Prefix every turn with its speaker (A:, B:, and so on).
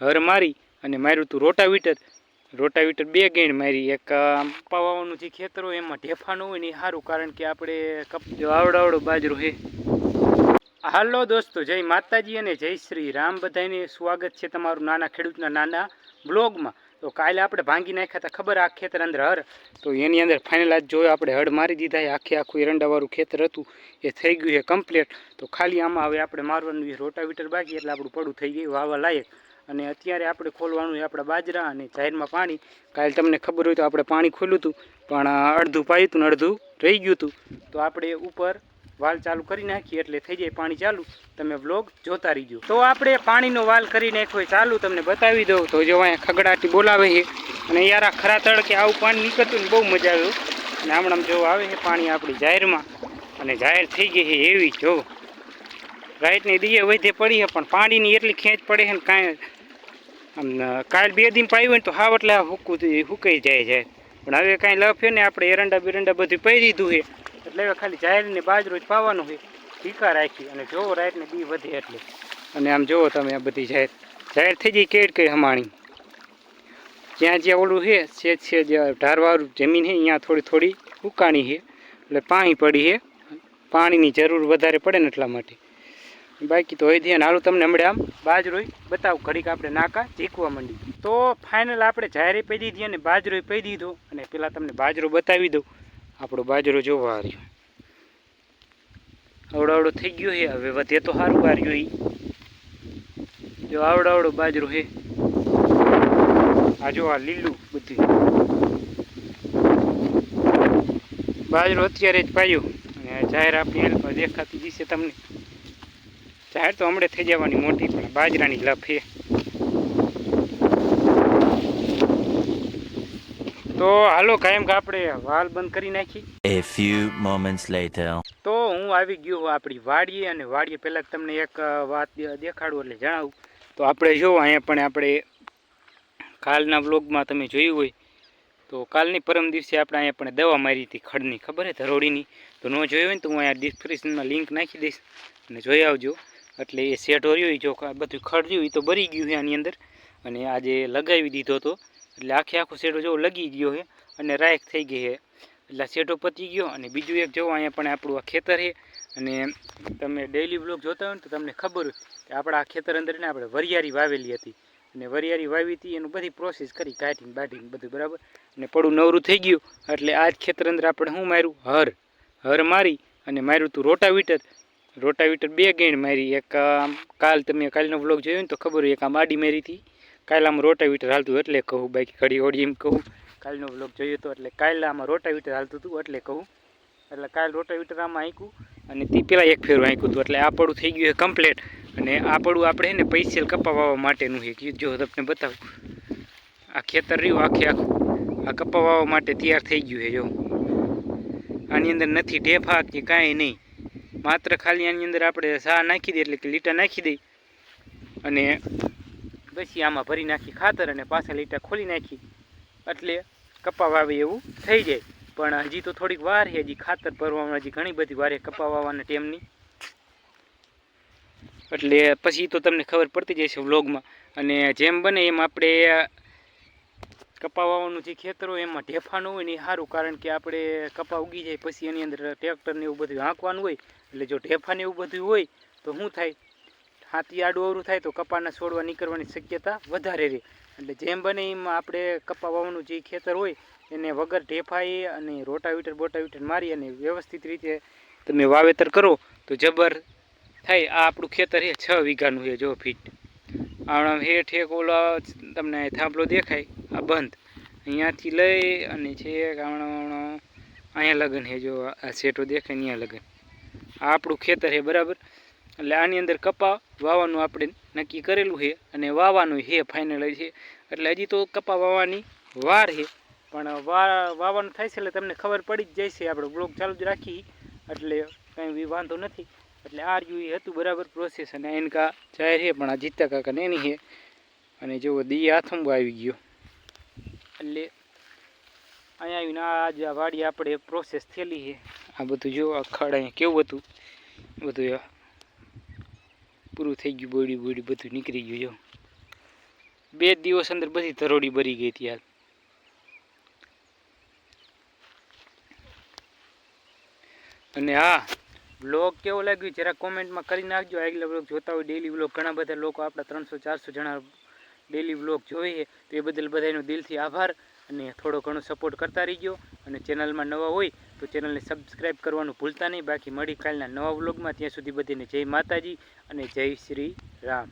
A: હર મારી અને માર્યું હતું રોટાવીટર. રોટાવીટર બે ગેણ મારી. એક પાવાનું જે ખેતર હોય એમાં ઢેફાનું હોય ને સારું, કારણ કે આપણે કપ આવડો બાજરો હે. હાલો દોસ્તો, જય માતાજી અને જય શ્રી રામ. બધાને સ્વાગત છે તમારું નાના ખેડૂતના નાના બ્લોગમાં. તો કાલે આપણે ભાંગી નાખ્યા હતા, ખબર આ ખેતર અંદર હર? તો એની અંદર ફાઇનલ આજ જોયો આપણે હળ મારી દીધા એ આખે આખું એરંડાવાળું ખેતર હતું. એ થઈ ગયું છે કમ્પ્લીટ તો ખાલી આમાં હવે આપણે મારવાનું રોટાવીટર બાકી, એટલે આપણું પડું થઈ ગયું. વાવા લાયક. અને અત્યારે આપણે ખોલવાનું છે આપણા બાજરા અને જાહેરમાં પાણી. કાલે તમને ખબર હોય તો આપણે પાણી ખોલ્યું હતું, પણ અડધું પાયું હતું ને અડધું રહી ગયું હતું. તો આપણે ઉપર વાલ ચાલુ કરી નાખીએ એટલે થઈ જાય પાણી ચાલુ. તમે વ્લોગ જોતા રહીજો. તો આપણે પાણીનો વાલ કરી નાખ્યો ચાલુ તમને બતાવી દઉં. તો જો અહીંયા ખગડાટી બોલાવે છે. અને યાર આ ખરા તડકે આવું પાણી નીકળતું ને બહુ મજા આવ્યું અને હમણાં જો આવે છે પાણી આપણી જાહેરમાં. અને જાહેર થઈ ગઈ છે એવી જો. રાઈટની દીએ વધે પડી છે, પણ પાણીની એટલી ખેંચ પડે છે ને કાંઈ કાલ બે દિન પાયું હોય તો હાવ એટલે હુકું હુકાઈ જાય છે. પણ હવે કાંઈ લફે ને, આપણે એરંડા બિરંડા બધું પાઈ દીધું છે. એટલે હવે ખાલી જાહેરને બાજરો જ પાવાનું છે. ટીકા રાખી અને જોવો રાઈટને બી વધે એટલે. અને આમ જોવો તમે આ બધી જાહેર. જાહેર થઈ જાય કેડ કઈ હમાણી. જ્યાં જ્યાં ઓલું છે છે છે જ્યાં ઢારવાળું જમીન છે અહીંયા થોડી થોડી ઉકાણી છે. એટલે પાણી પડી છે. પાણીની જરૂર વધારે પડે ને એટલા માટે. બાકી હોય ધ્યાન હાલું તમને હમણાં આમ બાજરોય બતાવું. ઘડીક આપણે નાકા ઝીકવા માંડી તો ફાઇનલ આપણે જાહેરે પી દીધી અને બાજરો પી દીધો. અને પેલા તમને બાજરો બતાવી દઉં. આપણો બાજરો જોવા આવ્યો આવડો આવડો થઈ ગયો છે હવે વધે તો સારું હાર્યું એ જો આવડો આવડો બાજરો છે આ જો આ લીલું બધું. બાજરો અત્યારે જ પાયો. અને જાહેર આપણી દેખાતી જશે તમને. જાહેર તો હમણાં થઈ જવાની મોટી પણ બાજરાની છે. તો હાલો કાયમ કે આપણે વાલ બંધ કરી નાખી.
B: A few moments later.
A: તો હું આવી ગયો આપણી વાડીએ અને વાડીએ પહેલાં તમને એક વાત દેખાડું એટલે જણાવું. તો આપણે જો અહીંયા પણ આપણે કાલના વ્લોગમાં તમે જોયું હોય તો કાલની પરમ દિવસે આપણે અહીંયા પણ દવા મારી હતી ખડની ખબર હે ધરોડીની. તો ન જોયું હોય ને તો હું અહીંયા ડિસ્ક્રિપ્શનમાં લિંક નાખી દઈશ અને જોઈ આવજો. એટલે એ સેટ રહ્યો હોય જો બધું ખડ હોય તો ભરી ગયું છે આની અંદર. અને આજે લગાવી દીધો હતો, એટલે આખે આખો શેડો જેવો લગી ગયો છે અને રાખ થઈ ગઈ છે એટલે આ પતી ગયો અને બીજું એક જોવો અહીંયા પણ આપણું આ ખેતર છે અને તમે ડેઈલી બ્લોગ જોતા હોય ને તો તમને ખબર હોય કે આપણા આ ખેતર અંદર ને આપણે વરિયારી વાવેલી હતી. અને વરિયાળી વાવી હતી, એનું બધી પ્રોસેસ કરી, કાઢીને બાઢીને બધું, બરાબર? અને પડું નવરું થઈ ગયું. એટલે આ જ ખેતર અંદર આપણે શું માર્યું? હર. હર મારી અને માર્યું તું રોટાવીટર. રોટાવીટર બે ગેણ મારી. એક, આમ, કાલ તમે કાલનો બ્લોગ જોયો ને તો ખબર હોય, એક આમ આડી મારી હતી. કાલ આમ રોટાવીટર હાલતું એટલે કહું, બાકી ઘડી ઓડી એમ કહું. કાલનો બ્લોગ જોયો હતો એટલે કાલ આમાં રોટાવીટર હાલતું હતું એટલે કહું. એટલે કાલ રોટાવીટર આમાં આંક્યું અને તે પેલા એક ફેરું આંક્યું હતું એટલે આ પડું થઈ ગયું છે કમ્પ્લેટ અને આપણે છે ને પૈસેલ કપા વાવવા માટેનું છે. જો તમને બતાવું. આ ખેતર રહ્યું આખે આખું. આ કપાવવા માટે તૈયાર થઈ ગયું છે, જો. આની અંદર નથી ઢેફા કે કાંઈ નહીં. માત્ર ખાલી આની અંદર આપણે સા નાખી દઈએ એટલે કે લીટા નાખી દઈ અને પછી આમાં ભરી નાખી ખાતર અને પાછા લીટા ખોલી નાખી. એટલે કપા વાવે એવું થઈ જાય. પણ હજી તો થોડીક વાર છે, હજી ખાતર ભરવામાં હજી ઘણી બધી વાર કપા વાવવાના ટેમની. એટલે પછી તો તમને ખબર પડતી જશે વ્લોગમાં. અને જેમ બને એમ આપણે કપા વાવવાનું જે ખેતર હોય એમાં ઢેફાનું હોય ને એ સારું. કારણ કે આપણે કપા ઉગી જાય, પછી એની અંદર ટ્રેક્ટરને એવું બધું હાંકવાનું હોય એટલે જો ઢેફાને એવું બધું હોય, તો શું થાય? હાથી આડું અવરું થાય તો કપાના છોડવા નીકળવાની શક્યતા વધારે રહે. એટલે જેમ બને એમ આપણે કપા વાવવાનું જે ખેતર હોય, એને વગર ઢેફાએ અને રોટાવીટર બોટાવીટર મારી અને વ્યવસ્થિત રીતે તમે વાવેતર કરો, તો જબર થાય. આ આપણું ખેતર છે, છ વીઘાનું છે, જો ફીટ. આમ હેઠ એક ઓલા તમને થાંભલો દેખાય, આ બંધ. અહીંયાથી લઈ અને છે આમણો અહીંયા લગન છે, જો આ સેટો દેખાય અહીંયા લગન. આ આપણું ખેતર છે, બરાબર? એટલે આની અંદર કપા વાવવાનું આપણે નક્કી કરેલું છે અને વાવવાનું છે ફાઇનલ છે એટલે હજી તો કપા વાવવાની વાર છે, પણ વા, વાવવાનું થાય છે એટલે તમને ખબર પડી જ જાય છે, આપણે બ્લોગ ચાલુ જ રાખી. એટલે કંઈ વાંધો નથી. એટલે આ રહ્યું એ હતું, બરાબર પ્રોસેસ અને એનકા જાહેર છે, પણ આ જીતા કાકાને એની છે. અને જેવો દી હાથંબો આવી ગયો. એટલે અહીંયા આવીને આ જ વાડી આપણે પ્રોસેસ થયેલી છે. આ બધું જો, આ ખડ અહીંયા કેવું હતું? બધું પૂરું થઈ ગયું બોડી બોડી બધું નીકળી ગયું, જો. બે દિવસ અંદર બધી ધરોડી ભરી ગઈ હતી હાલ. અને હા બ્લોગ કેવો લાગ્યો જરા કોમેન્ટમાં કરી નાખજો. આગલા બ્લોગ જોતા હોય ડેલી બ્લોગ ઘણા બધા લોકો આપણા ત્રણસો ચારસો જણા ડેલી બ્લોગ જોઈએ તો એ બદલ બધાનો દિલથી આભાર. અને થોડો ઘણો સપોર્ટ કરતા રહીજો. અને ચેનલમાં નવા હોય તો ચેનલને સબસ્ક્રાઈબ કરવાનું ભૂલતા નહીં. બાકી મળી કાલના નવા વ્લોગમાં ત્યાં સુધી બધીને જય માતાજી અને જય શ્રી રામ.